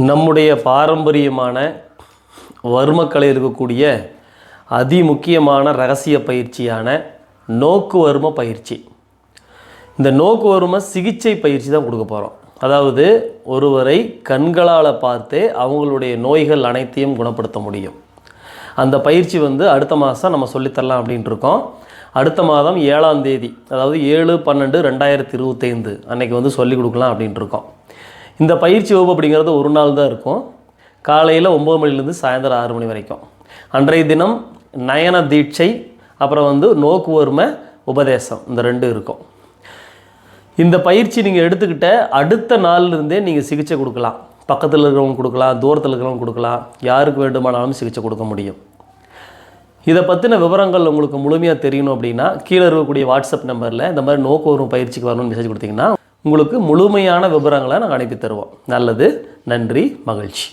நம்முடைய பாரம்பரியமான வர்மக்கலை இருக்கக்கூடிய அதிமுக்கியமான ரகசிய பயிற்சியான நோக்கு வர்ம பயிற்சி. இந்த நோக்கு வர்ம சிகிச்சை பயிற்சி தான் கொடுக்க போகிறோம் அதாவது ஒருவரை கண்களால் பார்த்தே அவங்களுடைய நோய்கள் அனைத்தையும் குணப்படுத்த முடியும். அந்த பயிற்சி வந்து அடுத்த மாதம் நம்ம சொல்லித்தரலாம் அப்படின்ட்டு இருக்கோம். அடுத்த மாதம் ஏழாம் தேதி அதாவது ஏழு பன்னெண்டு ரெண்டாயிரத்தி இருபத்தைந்து அன்னைக்கு வந்து சொல்லிக் கொடுக்கலாம் அப்படின்ட்டு இருக்கோம். இந்த பயிற்சி வகுப்பு அப்படிங்கிறது ஒரு நாள் தான் இருக்கும். காலையில் ஒம்பது மணிலேருந்து சாயந்தரம் ஆறு மணி வரைக்கும். அன்றைய தினம் நயன தீட்சை அப்புறம் வந்து நோக்குவர்ம உபதேசம் இந்த ரெண்டு இருக்கும். இந்த பயிற்சி நீங்கள் எடுத்துக்கிட்ட அடுத்த நாள்லேருந்தே நீங்கள் சிகிச்சை கொடுக்கலாம். பக்கத்தில் இருக்கிறவங்க கொடுக்கலாம் தூரத்தில் இருக்கிறவங்க கொடுக்கலாம் யாருக்கு வேண்டுமானாலும் சிகிச்சை கொடுக்க முடியும். இதை பற்றின விவரங்கள் உங்களுக்கு முழுமையாக தெரியணும் அப்படின்னா கீழே இருக்கக்கூடிய வாட்ஸ்அப் நம்பரில் இந்த மாதிரி நோக்கு வரும் பயிற்சிக்கு வரணும்னு மெசேஜ் கொடுத்தீங்கன்னா உங்களுக்கு முழுமையான விவரங்களை நாங்கள் அனுப்பி தருவோம். நல்லது நன்றி மகிழ்ச்சி.